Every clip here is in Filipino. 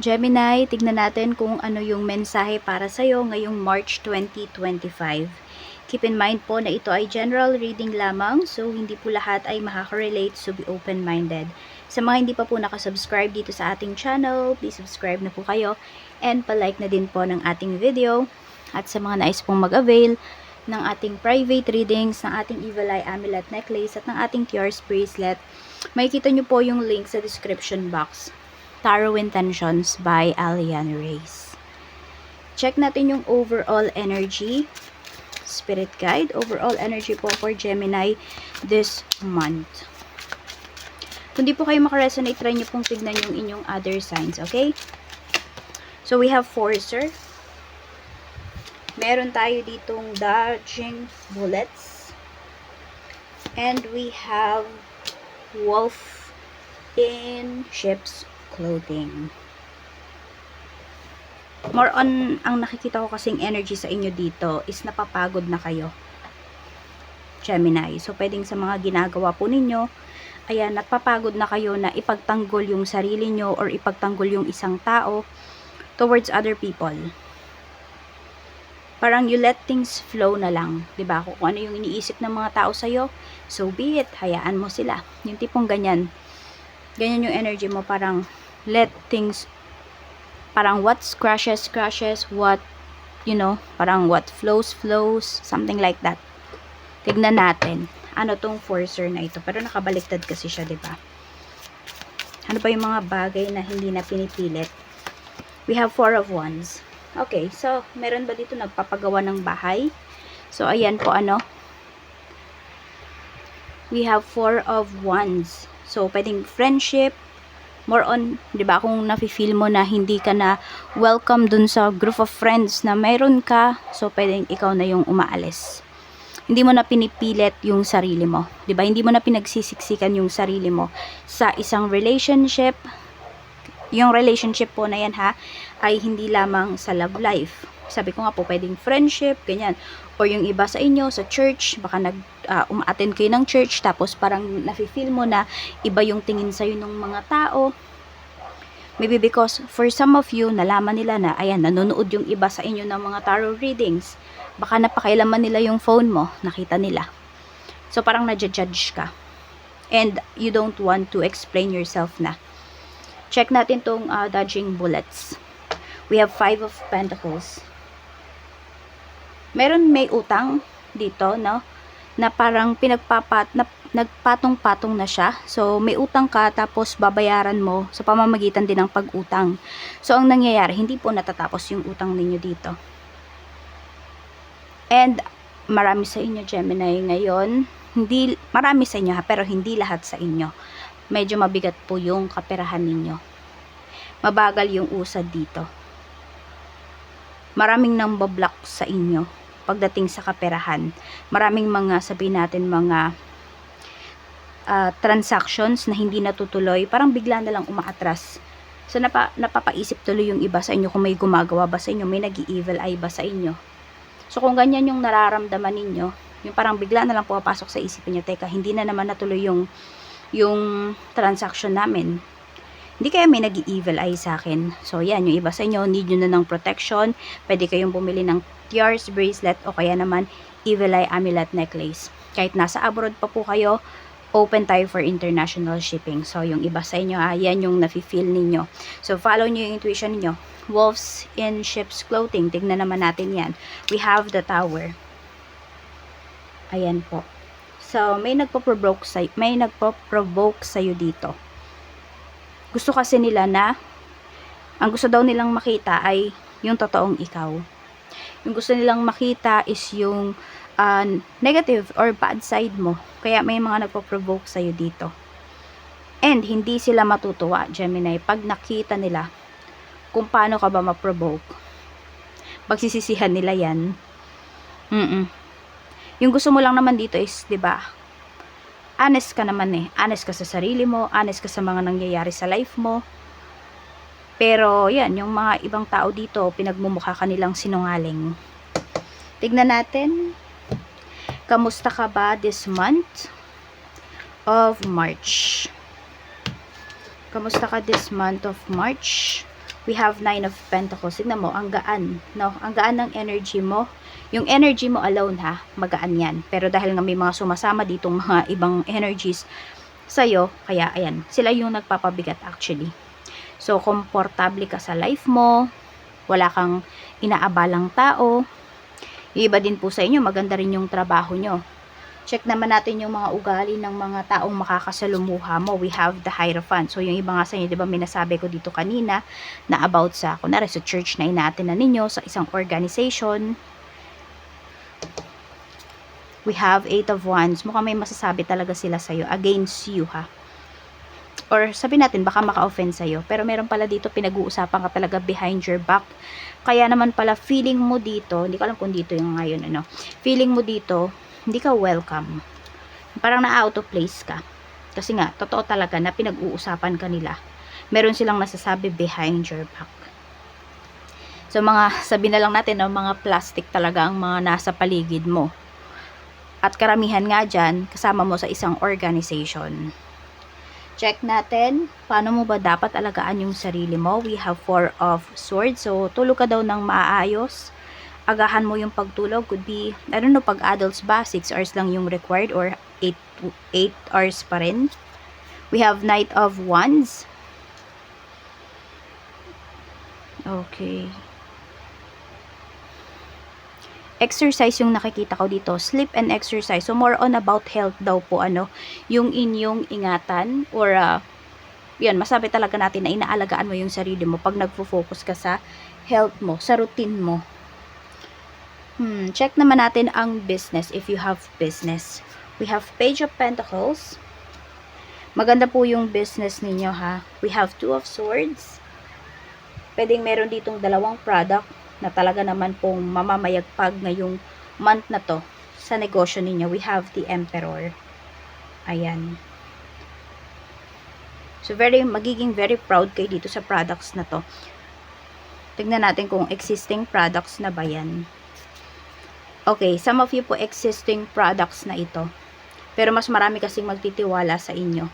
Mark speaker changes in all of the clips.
Speaker 1: Gemini, tignan natin kung ano yung mensahe para sa'yo ngayong March 2025. Keep in mind po na ito ay general reading lamang, so hindi po lahat ay makaka-relate, so be open-minded. Sa mga hindi pa po nakasubscribe dito sa ating channel, please subscribe na po kayo and palike na din po ng ating video. At sa mga nais pong mag-avail ng ating private readings, ng ating Evil Eye Amulet Necklace at ng ating Tears Bracelet, makikita nyo po yung link sa description box. Tarot Intentions by Alian Reyes. Check natin yung overall energy. Spirit Guide. Overall energy po for Gemini this month. Kung di po kayo makaresonate, try nyo pong tignan yung inyong other signs, okay? So, we have Forcer. Meron tayo ditong Dodging Bullets. And we have Wolf in Ship's Clothing. More on, ang nakikita ko kasing energy sa inyo dito is napapagod na kayo. Gemini. So, pwedeng sa mga ginagawa po ninyo, ayan, napapagod na kayo na ipagtanggol yung sarili nyo or ipagtanggol yung isang tao towards other people. Parang you let things flow na lang. 'di ba Kung ano yung iniisip ng mga tao sa'yo, so be it. Hayaan mo sila. Yung tipong ganyan. Ganyan yung energy mo. Parang let things, parang what crashes, crashes. What, you know, parang what flows, flows. Something like that. Tignan natin. Ano tong forcer na ito. Pero nakabaliktad kasi siya, 'di ba Ano ba yung mga bagay na hindi na pinipilit? We have four of wands. Okay, so, meron ba dito nagpapagawa ng bahay? So, ayan po ano. We have four of wands. So, pwedeng friendship, more on, di ba, kung nafe-feel mo na hindi ka na welcome dun sa group of friends na meron ka, so pwedeng ikaw na yung umaalis. Hindi mo na pinipilit yung sarili mo. Di ba? Hindi mo na pinagsisiksikan yung sarili mo sa isang relationship. Yung relationship po na yan ha, ay hindi lamang sa love life. Sabi ko nga po, pwedeng friendship, ganyan. O yung iba sa inyo, sa church, baka nag, uh, uma-attend kayo ng church, tapos parang nafe-feel mo na iba yung tingin sa'yo ng mga tao. Maybe because for some of you, nalaman nila na, ayan, nanonood yung iba sa inyo ng mga tarot readings. Baka napakailaman nila yung phone mo, nakita nila. So parang nadja-judge ka. And you don't want to explain yourself na. Check natin tong uh, dodging bullets. We have five of pentacles. Meron may utang dito, no? Na parang pinagpapat, na, nagpatong-patong na siya. So, may utang ka, tapos babayaran mo sa pamamagitan din ng pag-utang. So, ang nangyayari, hindi po natatapos yung utang ninyo dito. And, marami sa inyo, Gemini, ngayon, hindi, marami sa inyo ha, pero hindi lahat sa inyo. Medyo mabigat po yung kaperahan ninyo. Mabagal yung usad dito. Maraming nang bablock sa inyo pagdating sa kaperahan. Maraming mga, sabihin natin, mga uh, transactions na hindi natutuloy, parang bigla na lang umaatras. So, napa, napapaisip tuloy yung iba sa inyo kung may gumagawa ba sa inyo, may nag-evil eye ba sa inyo. So, kung ganyan yung nararamdaman ninyo, yung parang bigla na lang pumapasok sa isipin nyo, teka, hindi na naman natuloy yung yung transaction namin. Hindi kaya may nag-evil eye sa akin. So, yan, yung iba sa inyo, need nyo na ng protection. Pwede kayong bumili ng tiars, bracelet, o kaya naman evil eye amulet necklace. Kahit nasa abroad pa po kayo, open tayo for international shipping. So, yung iba sa inyo, ah, yan yung nafe-feel ninyo. So, follow nyo yung intuition ninyo. Wolves in sheep's clothing. Tignan naman natin yan. We have the tower. Ayan po. So, may nagpo-provoke sa may nagpo-provoke sa iyo dito. Gusto kasi nila na ang gusto daw nilang makita ay yung totoong ikaw. Yung gusto nilang makita is yung uh, negative or bad side mo. Kaya may mga nagpo-provoke sa iyo dito. And hindi sila matutuwa, Gemini, pag nakita nila kung paano ka ba ma-provoke. Pagsisisihan nila yan. Mm-mm. Yung gusto mo lang naman dito is, 'di ba? Honest ka naman eh. Honest ka sa sarili mo, honest ka sa mga nangyayari sa life mo. Pero, yan, yung mga ibang tao dito, pinagmumukha kanilang sinungaling. Tignan natin. Kamusta ka ba this month of March? Kamusta ka this month of March? We have nine of pentacles. Tignan mo, ang gaan, no? Ang gaan ng energy mo. Yung energy mo alone, ha? Magaan yan. Pero dahil nga may mga sumasama ditong mga ibang energies sa'yo, kaya, ayan, sila yung nagpapabigat actually. So, komportable ka sa life mo, wala kang inaabalang tao. Yung iba din po sa inyo, maganda rin yung trabaho nyo. Check naman natin yung mga ugali ng mga taong makakasalumuha mo. We have the Hierophant. So, yung iba nga sa inyo, di ba, minasabi ko dito kanina na about sa, kunwari, sa church na inatin na ninyo, sa isang organization. We have Eight of Wands. Mukhang may masasabi talaga sila sa'yo against you, ha? Or sabi natin, baka maka-offend sa'yo. Pero meron pala dito, pinag-uusapan ka talaga behind your back. Kaya naman pala, feeling mo dito, hindi ko alam kung dito yung ngayon, ano, feeling mo dito, hindi ka welcome. Parang na-out of place ka. Kasi nga, totoo talaga na pinag-uusapan ka nila. Meron silang nasasabi behind your back. So, mga, sabi na lang natin, no, mga plastic talaga ang mga nasa paligid mo. At karamihan nga dyan, kasama mo sa isang organization. Check natin, paano mo ba dapat alagaan yung sarili mo? We have four of swords. So, tulog ka daw ng maayos. Agahan mo yung pagtulog. Could be, I don't know, pag adults ba, 6 hours lang yung required or 8, 8 hours pa rin. We have Knight of Wands. Okay. Exercise yung nakikita ko dito. Sleep and exercise. So, more on about health daw po, ano, yung inyong ingatan or, uh, yan, masabi talaga natin na inaalagaan mo yung sarili mo pag nagfo-focus ka sa health mo, sa routine mo. Hmm, check naman natin ang business if you have business. We have Page of Pentacles. Maganda po yung business ninyo ha. We have Two of Swords. Pwedeng meron ditong dalawang product na talaga naman pong mamamayagpag ngayong month na to sa negosyo ninyo. We have the Emperor. Ayan. So, very, magiging very proud kayo dito sa products na to. Tignan natin kung existing products na ba yan. Okay, some of you po existing products na ito. Pero mas marami kasing magtitiwala sa inyo.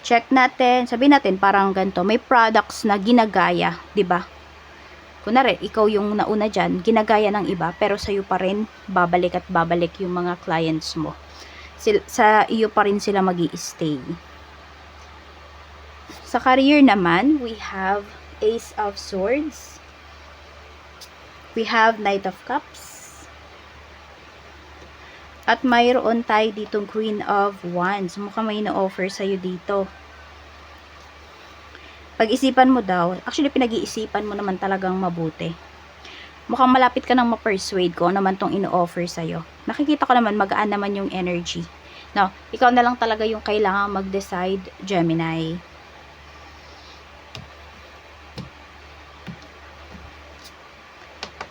Speaker 1: Check natin, sabi natin parang ganito, may products na ginagaya, 'di ba? Kunwari, ikaw yung nauna dyan, ginagaya ng iba, pero sa'yo pa rin, babalik at babalik yung mga clients mo. Sil sa iyo pa rin sila mag stay Sa career naman, we have Ace of Swords. We have Knight of Cups. At mayroon tayo ditong Queen of Wands. Mukhang may na-offer sa'yo dito. Pag-isipan mo daw, actually pinag-iisipan mo naman talagang mabuti. Mukhang malapit ka nang ma-persuade ko naman tong ino-offer sa'yo. Nakikita ko naman magaan naman yung energy. No, ikaw na lang talaga yung kailangan mag-decide, Gemini.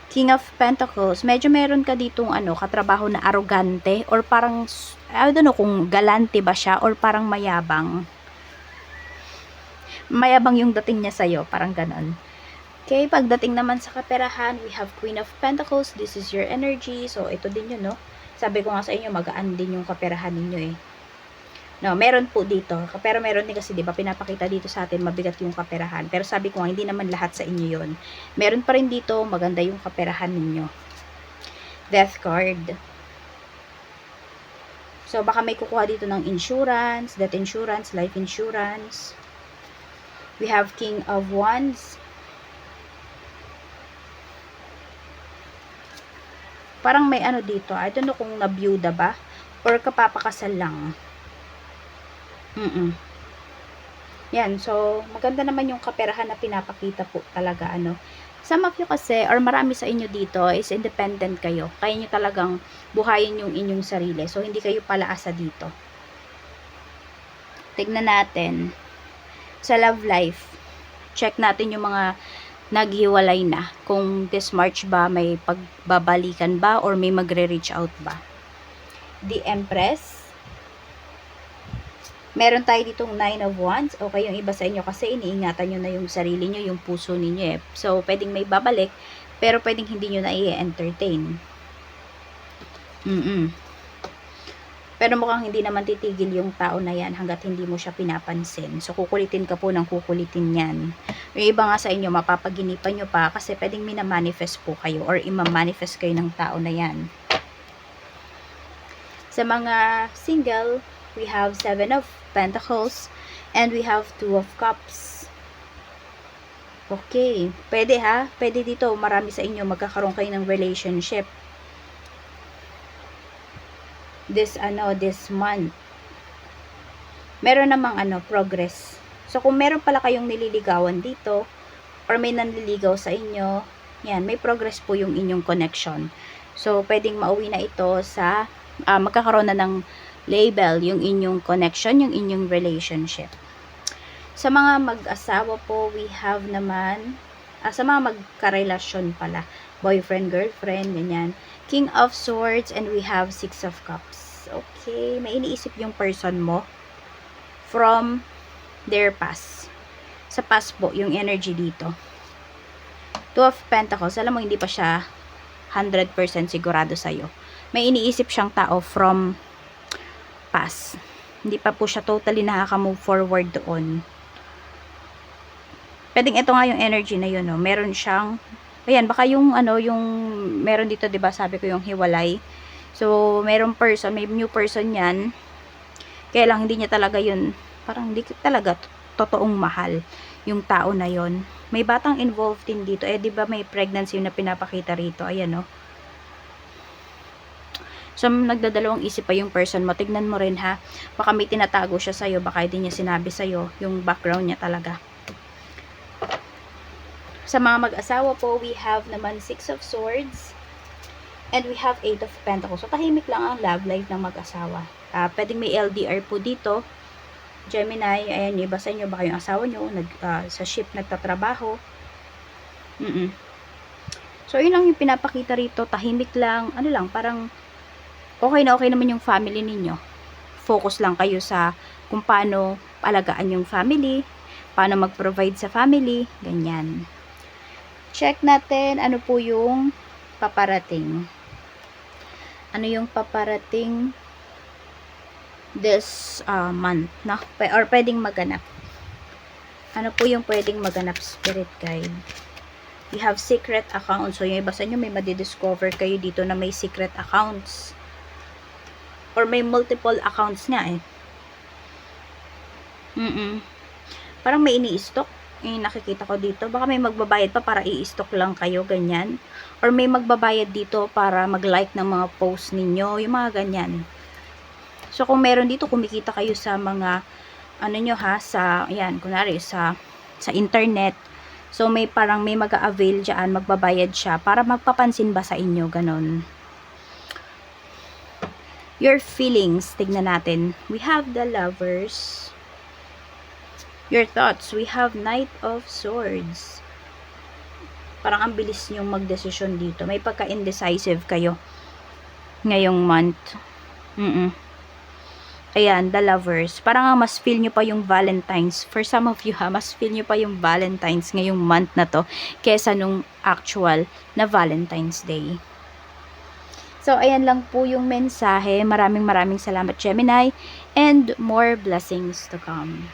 Speaker 1: King of Pentacles, medyo meron ka ditong ano, katrabaho na arrogante or parang, I don't know kung galante ba siya or parang mayabang mayabang yung dating niya sa'yo, parang ganon. Okay, pagdating naman sa kaperahan, we have Queen of Pentacles, this is your energy, so ito din yun, no? Sabi ko nga sa inyo, magaan din yung kaperahan ninyo eh. No, meron po dito. Pero meron din kasi, di ba, pinapakita dito sa atin, mabigat yung kaperahan. Pero sabi ko hindi naman lahat sa inyo yon Meron pa rin dito, maganda yung kaperahan ninyo. Death card. So, baka may kukuha dito ng insurance, death insurance, life insurance. We have King of Wands. Parang may ano dito. I don't know kung nabiyuda ba or kapapakasal lang. Mm-mm. Yan. So, maganda naman yung kaperahan na pinapakita po talaga. Ano. Some of you kasi, or marami sa inyo dito, is independent kayo. Kaya nyo talagang buhayin yung inyong sarili. So, hindi kayo palaasa dito. Tignan natin sa love life, check natin yung mga naghiwalay na. Kung this March ba may pagbabalikan ba or may magre-reach out ba. The Empress. Meron tayo ditong Nine of Wands. Okay, yung iba sa inyo kasi iniingatan nyo na yung sarili nyo, yung puso ninyo eh. So, pwedeng may babalik, pero pwedeng hindi nyo na i-entertain. Mm-mm. Pero mukhang hindi naman titigil yung tao na yan hanggat hindi mo siya pinapansin. So, kukulitin ka po ng kukulitin yan. Yung iba nga sa inyo, mapapaginipan nyo pa kasi pwedeng minamanifest po kayo or imamanifest kayo ng tao na yan. Sa mga single, we have Seven of Pentacles and we have Two of Cups. Okay. Pwede ha. Pwede dito. Marami sa inyo magkakaroon kayo ng relationship. This, ano, this month. Meron namang, ano, progress. So, kung meron pala kayong nililigawan dito, or may nanliligaw sa inyo, yan, may progress po yung inyong connection. So, pwedeng mauwi na ito sa, ah, magkakaroon na ng label yung inyong connection, yung inyong relationship. Sa mga mag-asawa po, we have naman, ah, sa mga magkarelasyon pala, boyfriend, girlfriend, ganyan, King of Swords, and we have Six of Cups. Okay, may iniisip yung person mo from their past. Sa past po, yung energy dito. Two of Pentacles, alam mo, hindi pa siya 100% sigurado sa'yo. May iniisip siyang tao from past. Hindi pa po siya totally nakaka-move forward doon. Pwedeng ito nga yung energy na yun, no? Meron siyang, ayan, baka yung, ano, yung, meron dito, 'di ba sabi ko yung hiwalay. So, merong person, may new person yan. Kaya lang, hindi niya talaga yun, parang hindi talaga totoong mahal yung tao na yon. May batang involved din dito. Eh, 'di ba may pregnancy na pinapakita rito? Ayan, no. So, nagdadalawang isip pa yung person mo. Tignan mo rin ha. Baka may tinatago siya sa'yo. Baka hindi niya sinabi sa'yo yung background niya talaga. Sa mga mag-asawa po, we have naman Six of Swords. And we have Eight of Pentacles. So, tahimik lang ang love life ng mag-asawa. Uh, pwedeng may LDR po dito. Gemini, ayan, iba sa inyo, baka yung asawa nyo, nag, uh, sa ship nagtatrabaho. Mm, -mm. So, yun lang yung pinapakita rito. Tahimik lang. Ano lang, parang okay na okay naman yung family ninyo. Focus lang kayo sa kung paano alagaan yung family, paano mag-provide sa family, ganyan. Check natin ano po yung paparating. Ano yung paparating this uh, month, no? Or pwedeng maganap. Ano po yung pwedeng maganap spirit guide? We have secret accounts. So, yung iba sa inyo, may madidiscover kayo dito na may secret accounts or may multiple accounts nga eh. Mm-mm. Parang may ini-stock. Yung nakikita ko dito. Baka may magbabayad pa para i-stock lang kayo, ganyan. Or may magbabayad dito para mag-like ng mga post ninyo. Yung mga ganyan. So, kung meron dito, kumikita kayo sa mga, ano nyo ha, sa, yan, kunwari, sa, sa internet. So, may parang may mag-avail dyan, magbabayad siya para magpapansin ba sa inyo, ganon your feelings, tignan natin. We have the lovers. Your thoughts, we have Knight of Swords. Parang ang bilis nyong magdesisyon dito. May pagka-indecisive kayo ngayong month. Mm, -mm. Ayan, the lovers. Parang mas feel nyo pa yung Valentine's. For some of you ha, mas feel nyo pa yung Valentine's ngayong month na to kesa nung actual na Valentine's Day. So, ayan lang po yung mensahe. Maraming maraming salamat Gemini and more blessings to come.